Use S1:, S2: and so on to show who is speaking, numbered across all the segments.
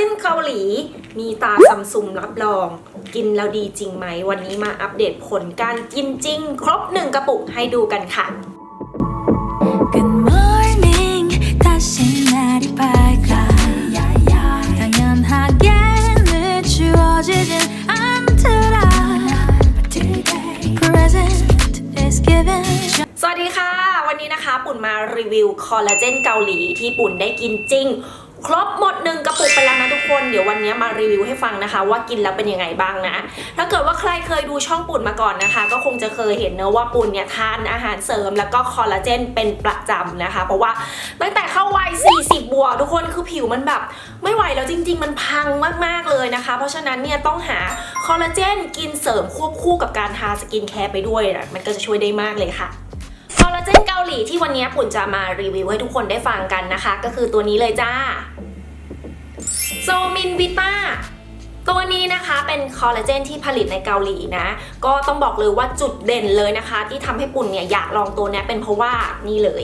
S1: จนเกาหลี มีตาซัมซุงรับรอง กินแล้วดีจริงไหม วันนี้มาอัปเดตผลการกินจริง ครบหนึ่งกระปุกให้ดูกันค่ะ
S2: Good morning 다시 날이 밝아 당연하게 늦추어지진 않더라 Present is given
S1: สวัสดีค่ะ วันนี้นะคะปุ่นมารีวิวคอลลาเจนเกาหลีที่ปุ่นได้กินจริง ครบหมดหนึ่งกระปุกไปแล้วนะทุกคน เดี๋ยววันนี้มารีวิวให้ฟังนะคะ ว่ากินแล้วเป็นยังไงบ้างนะ ถ้าเกิดว่าใครเคยดูช่องปุ่นมาก่อนนะคะ ก็คงจะเคยเห็นเนอะว่าปุ่นเนี่ยทานอาหารเสริมแล้วก็คอลลาเจนเป็นประจำนะคะ เพราะว่าตั้งแต่เข้าวัย 40 บวกทุกคนคือผิวมันแบบไม่ไหวแล้วจริง ๆ มันพังมาก ๆ เลยนะคะ เพราะฉะนั้นเนี่ยต้องหาคอลลาเจนกินเสริมควบคู่กับการทาสกินแคร์ไปด้วยนะมันก็จะช่วยได้มากเลยค่ะคอลลาเจนเกาหลีที่วันนี้ปุ่นจะมารีวิวให้ทุกคนได้ฟังกันนะคะ ก็คือตัวนี้เลยจ้า โซมินวิต้าตัวนี้นะคะเป็นคอลลาเจนที่ผลิตในเกาหลีนะ ก็ต้องบอกเลยว่าจุดเด่นเลยนะคะ ที่ทำให้ปุ่นเนี่ยอยากลองตัวนี้เป็นเพราะว่านี่เลย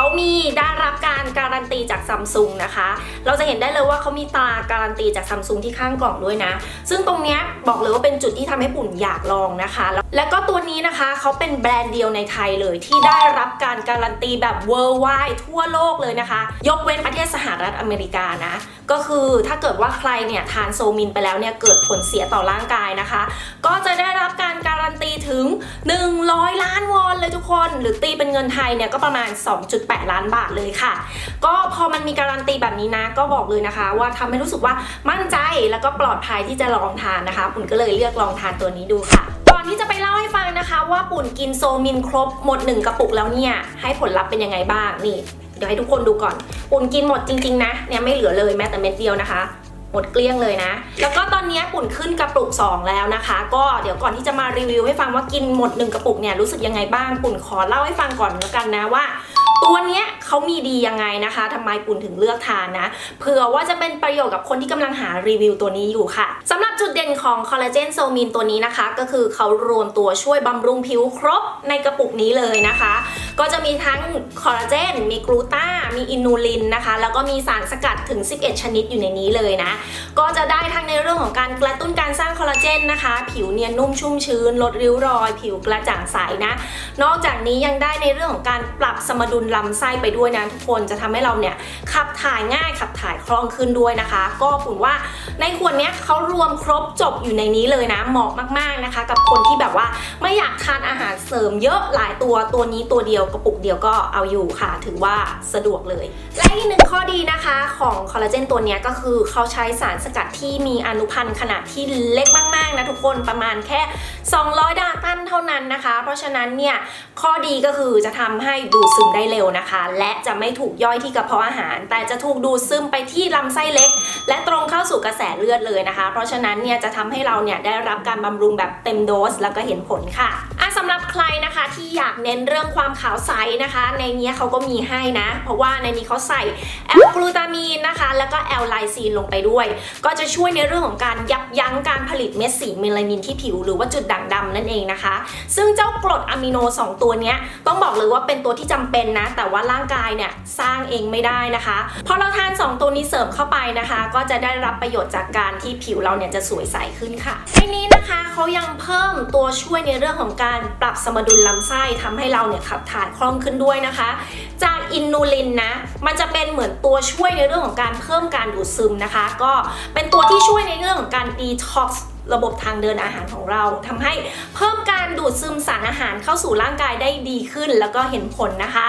S1: เขามีได้รับการการันตีจากซัมซุงนะคะ เราจะเห็นได้เลยว่าเขามีตราการันตีจากซัมซุงที่ข้างกล่องด้วยนะ ซึ่งตรงนี้บอกเลยว่าเป็นจุดที่ทำให้ปุ่นอยากลองนะคะแล้วแล้วก็ตัวนี้นะคะเขาเป็นแบรนด์เดียวในไทยเลย ที่ได้รับการการันตีแบบ worldwide ทั่วโลกเลยนะคะ ยกเว้นประเทศสหรัฐอเมริกานะ ก็คือถ้าเกิดว่าใครเนี่ยทานโซมินไปแล้วเนี่ยเกิดผลเสียต่อร่างกายนะคะ ก็จะได้รับการ นตีถึง 100 ล้านวอนเลยทุกคน หรือตีเป็นเงินไทยเนี่ยก็ประมาณ 2.8 ล้านบาทเลยค่ะ ก็พอมันมีการันตีแบบนี้นะ ก็บอกเลยนะคะ ว่าทำให้รู้สึกว่ามั่นใจแล้วก็ปลอดภัยที่จะลองทานนะคะปุ่นก็เลยเลือกลองทานตัวนี้ดูค่ะก่อนที่จะไปเล่าให้ฟังนะคะ ว่าปุ่นกินโซมินครบหมด 1 กระปุกแล้วเนี่ยให้ผลลัพธ์เป็นยังไงบ้างนี่เดี๋ยวให้ทุกคนดูก่อน ปุ่นกินหมดจริงๆนะเนี่ยไม่เหลือเลยแม้แต่เม็ดเดียวนะคะ หมดเกลี้ยงเลยนะ แล้วก็ตอนนี้ปุ่นขึ้นกระปุก 2 แล้วนะคะ ก็เดี๋ยวก่อนที่จะมารีวิวให้ฟังว่ากินหมด 1 กระปุกเนี่ยรู้สึกยังไงบ้างปุ่นขอเล่าให้ฟังก่อนแล้วกันนะว่า ตัวเนี้ยเขามีดียังไงนะคะทำไมปุ่นถึงเลือกทานนะ เผื่อว่าจะเป็นประโยชน์กับคนที่กำลังหารีวิวตัวนี้อยู่ค่ะสำหรับจุดเด่นของคอลลาเจนโซมินตัวนี้นะคะ ก็คือเขารวมตัวช่วยบำรุงผิวครบในกระปุกนี้เลยนะคะ ก็จะมีทั้งคอลลาเจน มีกลูตามีอินูลินนะคะ แล้วก็มีสารสกัดถึง 11 ชนิดอยู่ในนี้เลยนะ ก็จะได้ทั้งในเรื่องของการกระตุ้นการสร้างคอลลาเจนนะคะ ผิวเนียนนุ่มชุ่มชื้น ลดริ้วรอย ผิวกระจ่างใสนะ นอกจากนี้ยังได้ในเรื่องของการปรับสมดุลลำไส้ไปด้วยนะทุกคนจะทำให้เราเนี่ยขับถ่ายง่ายขับถ่ายคล่องขึ้นด้วยนะคะ ก็ปุ่นว่าในขวดเนี้ยเขารวมครบจบอยู่ในนี้เลยนะเหมาะมากๆนะคะ กับคนที่แบบว่าไม่อยากทานอาหารเสริมเยอะหลายตัวตัวนี้ตัวเดียวกระปุกเดียวก็เอาอยู่ค่ะ ถือว่าสะดวกเลย และอีกหนึ่งข้อดีนะคะของคอลลาเจนตัวนี้ก็คือเขาใช้สารสกัดที่มีอนุพันธ์ขนาดที่เล็กมากๆนะทุกคนประมาณแค่ 200ดาตันเท่านั้นนะคะ เพราะฉะนั้นเนี่ยข้อดีก็คือจะทำให้ดูดซึมได้เร็วนะคะ และจะไม่ถูกย่อยที่กระเพาะอาหาร แต่จะถูกดูดซึมไปที่ลำไส้เล็ก และตรงเข้าสู่กระแสเลือดเลยนะคะ เพราะฉะนั้นเนี่ยจะทำให้เราเนี่ยได้รับการบำรุงแบบเต็มโดสแล้วก็เห็นผลค่ะำหรับใครนะคะที่อยากเน้นเรื่องความขาวใสนะคะ ในนี้เขาก็มีให้นะ เพราะว่าในนี้เขาใส่แอลกลูตามีนนะคะ แล้วก็แอลไลซีนลงไปด้วย ก็จะช่วยในเรื่องของการยับยั้งการผลิตเม็ดสีเมลานินที่ผิวหรือว่าจุดด่างดำนั่นเองนะคะ ซึ่งเจ้ากรดอะมิโน 2 ตัวนี้ต้องบอกเลยว่าเป็นตัวที่จำเป็นนะ แต่ว่าร่างกายเนี่ยสร้างเองไม่ได้นะคะพอเราทาน 2 ตัวนี้เสริมเข้าไปนะคะ ก็จะได้รับประโยชน์จากการที่ผิวเราเนี่ยจะสวยใสขึ้นค่ะในนี้นะคะเขายังเพิ่มตัวช่วยในเรื่องของการปรับสมดุลลำไส้ทำให้เราเนี่ยขับถ่ายคล่องขึ้นด้วยนะคะ จากอินูลินนะมันจะเป็นเหมือนตัวช่วยในเรื่องของการเพิ่มการดูดซึมนะคะ ก็เป็นตัวที่ช่วยในเรื่องของการดีท็อกซ์ระบบทางเดินอาหารของเราทำให้เพิ่มการดูดซึมสารอาหารเข้าสู่ร่างกายได้ดีขึ้น แล้วก็เห็นผลนะคะ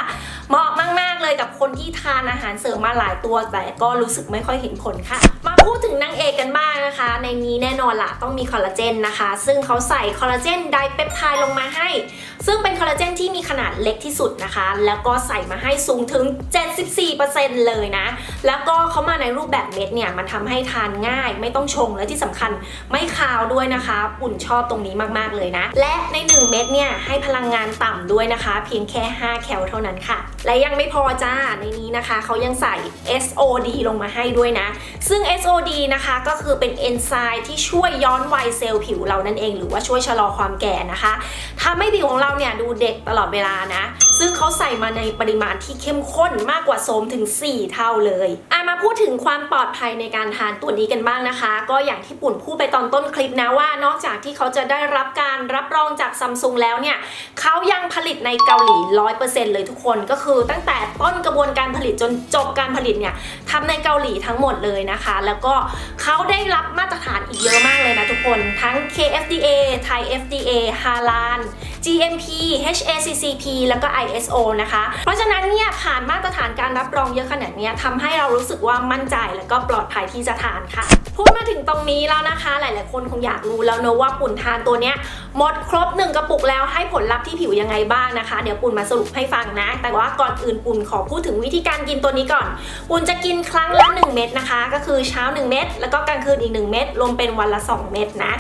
S1: เหมาะมาก ๆ เลยกับคนที่ทานอาหารเสริมมาหลายตัวแต่ก็รู้สึกไม่ค่อยเห็นผลค่ะ พูดถึงนางเอกกันบ้างนะคะ ในนี้แน่นอนละต้องมีคอลลาเจนนะคะ ซึ่งเขาใส่คอลลาเจนไดเปปไทด์ลงมาให้ซึ่งเป็นคอลลาเจนที่มีขนาดเล็กที่สุดนะคะ แล้วก็ใส่มาให้สูงถึง 74%เลยนะ แล้วก็เขามาในรูปแบบเม็ดเนี่ยมันทำให้ทานง่าย ไม่ต้องชงและที่สำคัญไม่คาวด้วยนะคะ ปุ่นชอบตรงนี้มากๆเลยนะ และใน 1 เม็ดเนี่ยให้พลังงานต่ำด้วยนะคะ เพียงแค่ 5 แคลเท่านั้นค่ะ และยังไม่พอจ้าในนี้นะคะเขายังใส่ SOD ลงมาให้ด้วยนะ ซึ่ง SOD นะคะก็คือเป็นเอนไซม์ที่ช่วยย้อนวัยเซลล์ผิวเรานั่นเอง หรือว่าช่วยชะลอความแก่นะคะทำให้ผิวของเราเราเนี่ยดูเด็กตลอดเวลานะ ซึ่งเขาใส่มาในปริมาณที่เข้มข้นมากกว่าโสมถึง 4 เท่าเลยอะมาพูดถึงความปลอดภัยในการทานตัวนี้กันบ้างนะคะ ก็อย่างที่ปุ่นพูดไปตอนต้นคลิปนะว่า นอกจากที่เขาจะได้รับการรับรองจากซัมซุงแล้วเนี่ยเขายังผลิตในเกาหลี 100%เลยทุกคนก็คือตั้งแต่ต้นกระบวนการผลิตจนจบการผลิตเนี่ยทำในเกาหลีทั้งหมดเลยนะคะ แล้วก็เขาได้รับมาตรฐานอีกเยอะมากเลยนะทุกคน ทั้ง KFDA Thai FDA h a l a l GMP HACCP แล้วก็ ISO นะคะ เพราะฉะนั้นเนี่ยผ่านมาตรฐานการรับรองเยอะขนาดนี้ทำให้เรารู้สึกว่ามั่นใจแล้วก็ปลอดภัยที่จะทานค่ะ พูดมาถึงตรงนี้แล้วนะคะ หลาย ๆ คนคงอยากรู้แล้วเนอะว่าปุ่นทานตัวเนี้ยหมดครบ 1 กระปุกแล้วให้ผลลัพธ์ที่ผิวยังไงบ้างนะคะ เดี๋ยวปุ่นมาสรุปให้ฟังนะ แต่ว่าก่อนอื่นปุ่นขอพูดถึงวิธีการกินตัวนี้ก่อน ปุ่นจะกินครั้งละ 1 เม็ดนะคะ ก็คือเช้า 1 เม็ดแล้วก็กลางคืนอีก 1 เม็ดรวมเป็นวันละ 2 เม็ดนะ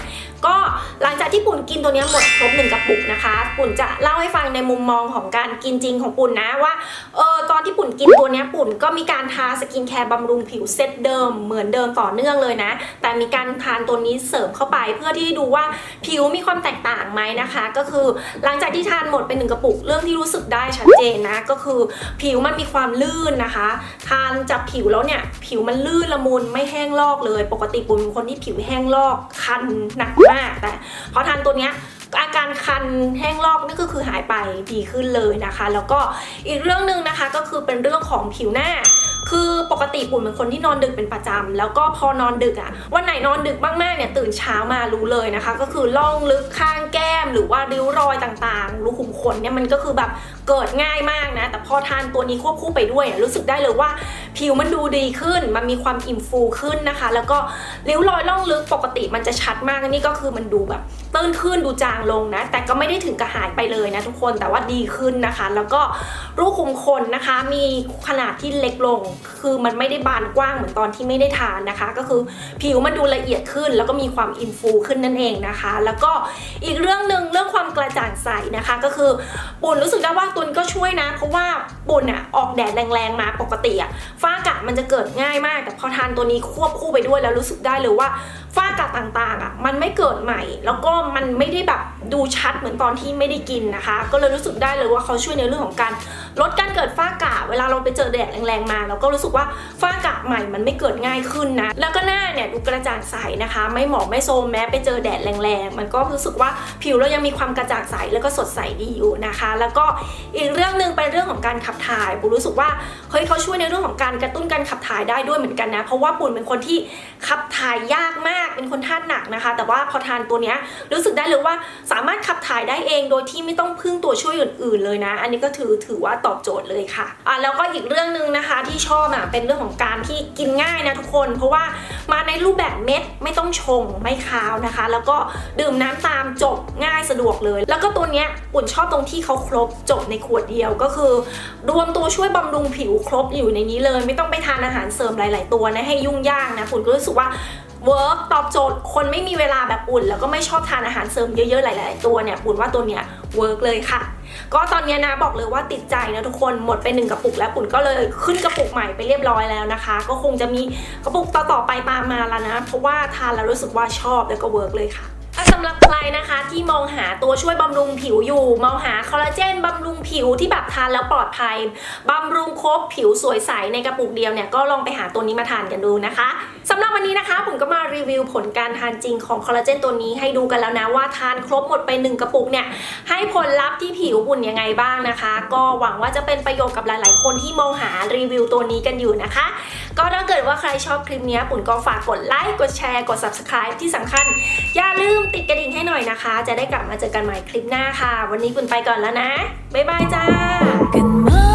S1: ก็หลังจากที่ปุ่นกินตัวนี้หมดครบหนึ่งกระปุกนะคะ ปุ่นจะเล่าให้ฟังในมุมมองของการกินจริงของปุ่นนะว่าเออ ตอนที่ปุ่นกินตัวนี้ปุ่นก็มีการทาสกินแคร์บำรุงผิวเซตเดิมเหมือนเดิมต่อเนื่องเลยนะ แต่มีการทานตัวนี้เสริมเข้าไปเพื่อที่ดูว่าผิวมีความแตกต่างไหมนะคะ ก็คือหลังจากที่ทานหมดเป็นหนึ่งกระปุกเรื่องที่รู้สึกได้ชัดเจนนะ ก็คือผิวมันมีความลื่นนะคะ ทานจับผิวแล้วเนี่ยผิวมันลื่นละมุนไม่แห้งลอกเลย ปกติปุ่นเป็นคนที่ผิวแห้งลอกคันหนักมากแต่พอทานตัวเนี้ย อาการคันแห้งลอกนี่ก็คือหายไปดีขึ้นเลยนะคะ แล้วก็อีกเรื่องหนึ่งนะคะก็คือเป็นเรื่องของผิวหน้า คือปกติปุ่นเป็นคนที่นอนดึกเป็นประจำแล้วก็พอนอนดึกอะวันไหนนอนดึกมากๆเนี่ยตื่นเช้ามารู้เลยนะคะ ก็คือล่องลึกข้างแก้มหรือว่าริ้วรอยต่างๆรูขุมขนเนี่ยมันก็คือแบบเกิดง่ายมากนะ แต่พอทานตัวนี้ควบคู่ไปด้วยอะรู้สึกได้เลยว่าผิวมันดูดีขึ้น มันมีความอิ่มฟูขึ้นนะคะ แล้วก็ริ้วรอยล่องลึกปกติมันจะชัดมากนนี่ก็คือมันดูแบบตื้นขึ้นดูจางลงนะ แต่ก็ไม่ได้ถึงกับหายไปเลยนะทุกคนแต่ว่าดีขึ้นนะคะ แล้วก็รูขุมขนนะคะ มีขนาดที่เล็กลงคือมันไม่ได้บานกว้างเหมือนตอนที่ไม่ได้ทานนะคะ ก็คือผิวมันดูละเอียดขึ้น แล้วก็มีความอินฟูขึ้นนั่นเองนะคะ แล้วก็อีกเรื่องหนึ่งเรื่องความกระจ่างใสนะคะ ก็คือปุ่นรู้สึกได้ว่าตุนก็ช่วยนะ เพราะว่าปุ่นอะออกแดดแรงๆมาปกติอะฝ้ากระมันจะเกิดง่ายมาก แต่พอทานตัวนี้ควบคู่ไปด้วยแล้วรู้สึกได้เลยว่าฝ้ากระต่างๆอะมันไม่เกิดใหม่ แล้วก็มันไม่ได้แบบดูชัดเหมือนตอนที่ไม่ได้กินนะคะ ก็เลยรู้สึกได้เลยว่าเขาช่วยในเรื่องของการลดการเกิดฝ้ากระเวลาเราไปเจอแดดแรงๆมาเราก็รู้สึกว่าฝ้ากระใหม่มันไม่เกิดง่ายขึ้นนะ แล้วก็หน้าเนี่ยดูกระจ่างใสนะคะ ไม่หมองไม่โซมแม้ไปเจอแดดแรงๆ มันก็รู้สึกว่าผิวเรายังมีความกระจ่างใสแล้วก็สดใสดีอยู่นะคะ แล้วก็อีกเรื่องหนึ่งเป็นเรื่องของการขับถ่ายปูรู้สึกว่าเฮ้ยเขาช่วยในเรื่องของการกระตุ้นการขับถ่ายได้ด้วยเหมือนกันนะ เพราะว่าปุ่นเป็นคนที่ขับถ่ายยากมากเป็นคนธาตุหนักนะคะ แต่ว่าพอทานตัวเนี้ยรู้สึกได้เลยว่าสามารถขับถ่ายได้เองโดยที่ไม่ต้องพึ่งตัวช่วยอื่น ๆ เลยนะ อันนี้ก็ถือถือว่าตอบโจทย์เลยค่ะอะแล้วก็อีกเรื่องหนึ่งนะคะที่ชอบอะเป็นเรื่องของการที่กินง่ายนะทุกคน เพราะว่ามาในรูปแบบเม็ดไม่ต้องชงไม่คาวนะคะ แล้วก็ดื่มน้ำตามจบง่ายสะดวกเลย แล้วก็ตัวเนี้ยปุ่นชอบตรงที่เขาครบจบในขวดเดียวก็คือ รวมตัวช่วยบำรุงผิวครบอยู่ในนี้เลย ไม่ต้องไปทานอาหารเสริมหลาย ๆ ตัวนะให้ยุ่งยากนะปุ่นก็รู้สึกว่า เวิร์กตอบโจทย์คนไม่มีเวลาแบบอุ่น แล้วก็ไม่ชอบทานอาหารเสริมเยอะๆหลาย ๆ ตัวเนี่ยปุ่นว่าตัวเนี้ยเวิร์กเลยค่ะ ก็ตอนนี้นะบอกเลยว่าติดใจนะทุกคนหมดไปหนึ่งกระปุกแล้วปุ่นก็เลยขึ้นกระปุกใหม่ไปเรียบร้อยแล้วนะคะ ก็คงจะมีกระปุกต่อๆไปตามมาแล้วนะ เพราะว่าทานแล้วรู้สึกว่าชอบแล้วก็เวิร์กเลยค่ะอะสำหรับใครนะคะที่มองหาตัวช่วยบำรุงผิวอยู่ มองหาคอลลาเจนบำรุงผิวที่แบบทานแล้วปลอดภัยบำรุงครบผิวสวยใสในกระปุกเดียวเนี่ยก็ลองไปหาตัวนี้มาทานกันดูนะคะสำหรับ รีวิวผลการทานจริงของคอลลาเจนตัวนี้ให้ดูกันแล้วนะว่าทานครบหมดไปหนึ่งกระปุกเนี่ยให้ผลลัพธ์ที่ผิวบุ่นยังไงบ้างนะคะ ก็หวังว่าจะเป็นประโยชน์กับหลาย ๆ คนที่มองหารีวิวตัวนี้กันอยู่นะคะ ก็ถ้าเกิดว่าใครชอบคลิปนี้ปุ่นก็ฝากกดไลค์กดแชร์กด subscribe ที่สำคัญ อย่าลืมติดกระดิ่งให้หน่อยนะคะ จะได้กลับมาเจอกันใหม่คลิปหน้าค่ะ วันนี้ปุ่นไปก่อนแล้วนะบ๊ายบายจ้า